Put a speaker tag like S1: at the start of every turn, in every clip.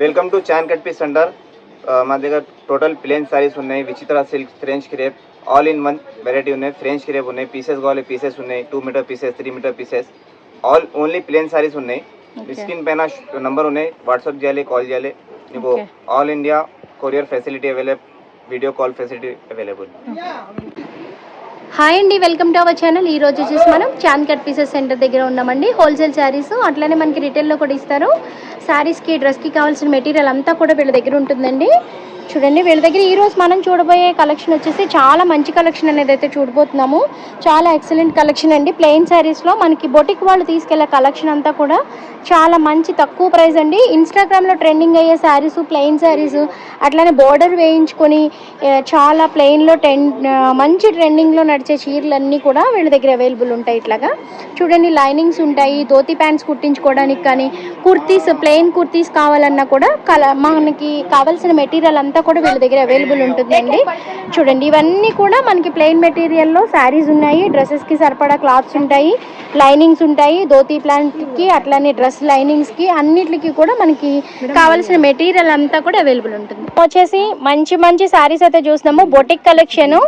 S1: Welcome to Chan cut piece centre మా దగ్గర total plain sarees ఉన్నాయి Vichitra silk French crepe all in one variety ఉన్నాయి French crepe ఉన్నాయి pieces కావాలి pieces ఉన్నాయి two metre pieces three metre pieces all only plain sarees ఉన్నాయి
S2: Okay.
S1: Screen పైన number ఉన్నాయి వాట్సాప్ చేయాలి కాల్ చేయాలి నీకు
S2: Okay.
S1: All India courier facility available video call facility available
S2: hi అండి వెల్కమ్ టు అవర్ ఛానల్ ఈ రోజు వచ్చేసి మనం చాంద్ కట్ పీసెస్ సెంటర్ దగ్గర ఉన్నామండి. హోల్సేల్ శారీస్ అట్లానే మనకి రిటైల్లో కూడా ఇస్తారు. శారీస్కి డ్రెస్కి కావాల్సిన మెటీరియల్ అంతా కూడా వీళ్ళ దగ్గర ఉంటుందండి. చూడండి వీళ్ళ దగ్గర ఈరోజు మనం చూడబోయే కలెక్షన్ వచ్చేసి చాలా మంచి కలెక్షన్ అనేది అయితే చూడబోతున్నాము. చాలా ఎక్సలెంట్ కలెక్షన్ అండి. ప్లెయిన్ శారీస్లో మనకి బొటిక్ వాళ్ళు తీసుకెళ్ళే కలెక్షన్ అంతా కూడా చాలా మంచి తక్కువ ప్రైస్ అండి. ఇన్స్టాగ్రామ్లో ట్రెండింగ్ అయ్యే శారీస్ ప్లెయిన్ శారీస్ అట్లానే బోర్డర్ వేయించుకొని చాలా ప్లెయిన్లో టెన్ మంచి ట్రెండింగ్లో నడిచే చీరలన్నీ కూడా వీళ్ళ దగ్గర అవైలబుల్ ఉంటాయి ఇట్లాగా. చూడండి లైనింగ్స్ ఉంటాయి ధోతి ప్యాంట్స్ కుట్టించుకోవడానికి కానీ కుర్తీస్ ప్లెయిన్ కుర్తీస్ కావాలన్నా కూడా కల మనకి కావాల్సిన మెటీరియల్ అంతా కూడా వీళ్ళ దగ్గర అవైలబుల్ ఉంటుందండి. చూడండి ఇవన్నీ కూడా మనకి ప్లెయిన్ మెటీరియల్లో శారీస్ ఉన్నాయి డ్రెస్సెస్కి సరిపడా క్లాత్స్ ఉంటాయి లైనింగ్స్ ఉంటాయి ధోతి ప్లాంట్కి అట్లానే డ్రెస్ లైనింగ్స్కి అన్నిటికి కూడా మనకి కావాల్సిన మెటీరియల్ అంతా కూడా అవైలబుల్ ఉంటుంది. వచ్చేసి మంచి మంచి శారీస్ అయితే చూసినాము బొటిక్ కలెక్షన్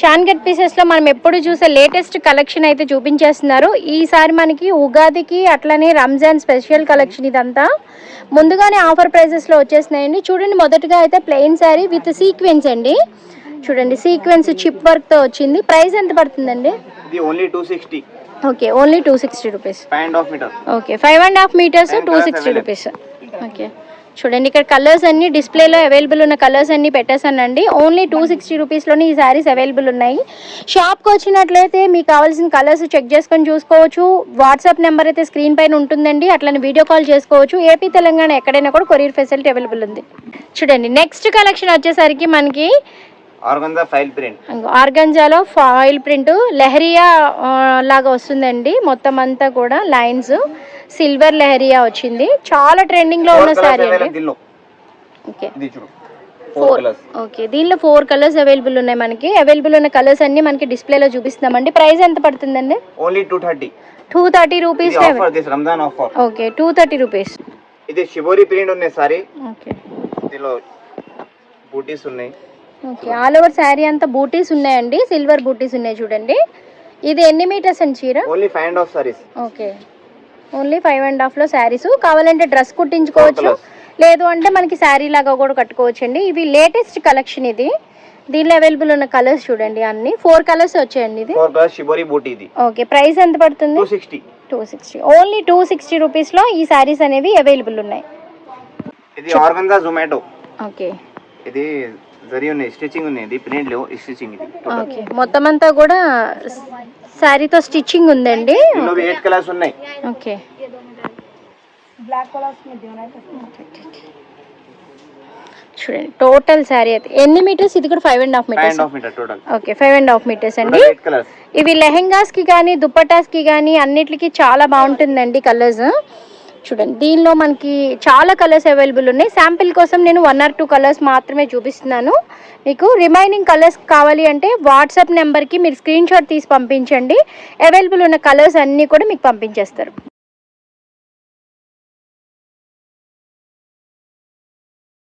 S2: చాన్గట్ పీసెస్లో మనం ఎప్పుడు చూసే లేటెస్ట్ కలెక్షన్ అయితే చూపించేస్తున్నారు. ఈసారి మనకి ఉగాదికి అట్లనే రంజాన్ స్పెషల్ కలెక్షన్ ఇదంతా. ముందుగానే ఆఫర్ ప్రైజెస్లో వచ్చేసినాయండి. చూడండి మొదటగా అయితే ప్లెయిన్ శారీ విత్ సీక్వెన్స్ అండి. చూడండి సీక్వెన్స్ చిప్ వర్క్తో వచ్చింది. ప్రైస్ ఎంత పడుతుందండి?
S1: ఇది only two sixty
S2: okay only two sixty rupees okay five and half metres two sixty. Rupees okay చూడండి ఇక్కడ కలర్స్ అన్ని డిస్ప్లేలో అవైలబుల్ ఉన్న కలర్స్ అన్ని పెట్టేసానండి ఓన్లీ టూ సిక్స్టీ రూపీస్లోనే ఈ శారీస్ అవైలబుల్ ఉన్నాయి. షాప్కి వచ్చినట్లయితే మీకు కావాల్సిన కలర్స్ చెక్ చేసుకొని చూసుకోవచ్చు. వాట్సాప్ నెంబర్ అయితే స్క్రీన్ పైన ఉంటుందండి. అట్లనే వీడియో కాల్ చేసుకోవచ్చు. ఏపీ తెలంగాణ ఎక్కడైనా కూడా కొరియర్ ఫెసిలిటీ అవైలబుల్ ఉంది. చూడండి నెక్స్ట్ కలెక్షన్ వచ్చేసరికి మనకి ఆర్గంజాలో ఫాయిల్ ప్రింట్ లెహరియా లాగా వస్తుందండి. మొత్తం అంతా కూడా లైన్స్. సిల్వర్ లెహరియా వచ్చింది. చాలా ట్రెండింగ్లో ఉన్న సారీ అండి.
S1: దీనిలో.
S2: ఓకే. ఓకే. దీనిలో ఫోర్ కలర్స్ అవైలబుల్ ఉన్నాయి మనకి. అవైలబుల్ ఉన్న కలర్స్ అన్ని మనకి డిస్ప్లేలో చూపిస్తున్నామండి. ప్రైస్ ఎంత పడుతుందండి?
S1: Only two thirty
S2: two thirty rupees
S1: Ramzan offer
S2: okay. Two thirty rupees
S1: ఇది షిబోరి ప్రింట్ ఉన్నాయి సారీ
S2: ఓకే.
S1: దీనిలో బూటీస్ ఉన్నాయి.
S2: ఓకే. ఆల్ ఓవర్ శారీ అంతా బూటీస్ ఉన్నాయండి. సిల్వర్ బూటీస్ ఉన్నాయి చూడండి. ఇది ఎన్ని మీటర్స్ అండి చీర?
S1: Only five and half sarees
S2: okay. Only five and హాఫ్లో శారీస్ కావాలంటే డ్రెస్ కుట్టించుకోవచ్చు. లేదు అంటే మనకి శారీ లాగా కూడా కట్టుకోవచ్చు అండి ఇవి లేటెస్ట్ కలెక్షన్ ఇది. దీనిలో అవైలబుల్ ఉన్న కలర్స్ చూడండి అన్ని. ఫోర్ కలర్స్ వచ్చాయండి ఇది.
S1: ఫోర్ కలర్స్ షిబోరి బూటీ ఇది.
S2: ఓకే. ప్రైస్ ఎంత పడుతుంది?
S1: Two sixty
S2: two sixty only two sixty రూపీస్లో ఈ శారీస్ అనేవి అవైలబుల్ ఉన్నాయి.
S1: ఇది ఆర్గంజా జొమాటో
S2: ఓకే.
S1: ఇది జరి ఉన్నాయి. స్టిచ్చింగ్ ఉన్నాయి. ప్రింట్ లేవు. స్టిచ్చింగ్ ఇది.
S2: ఓకే మొత్తం అంతా కూడా శారీతో స్టిచ్చింగ్ ఉందండి.
S1: ఎయిట్ కలర్స్ ఉన్నాయి.
S2: ఓకే చూడండి. టోటల్ శారీ అయితే. ఎన్ని మీటర్స్ ఇది కూడా five and half metres okay five and. Half metres అండి ఇవి లెహెంగాస్కి కానీ దుప్పటాస్కి కానీ అన్నిటికీ చాలా బాగుంటుందండి కలర్స్ చూడండి దీనిలో మనకి చాలా కలర్స్ అవైలబుల్ ఉన్నాయి. శాంపిల్ కోసం నేను వన్ ఆర్ టూ కలర్స్ మాత్రమే చూపిస్తున్నాను. మీకు రిమైనింగ్ కలర్స్ కావాలి అంటే వాట్సాప్ నెంబర్కి మీరు స్క్రీన్ షాట్ తీసి పంపించండి. అవైలబుల్ ఉన్న కలర్స్ అన్నీ కూడా మీకు పంపించేస్తారు.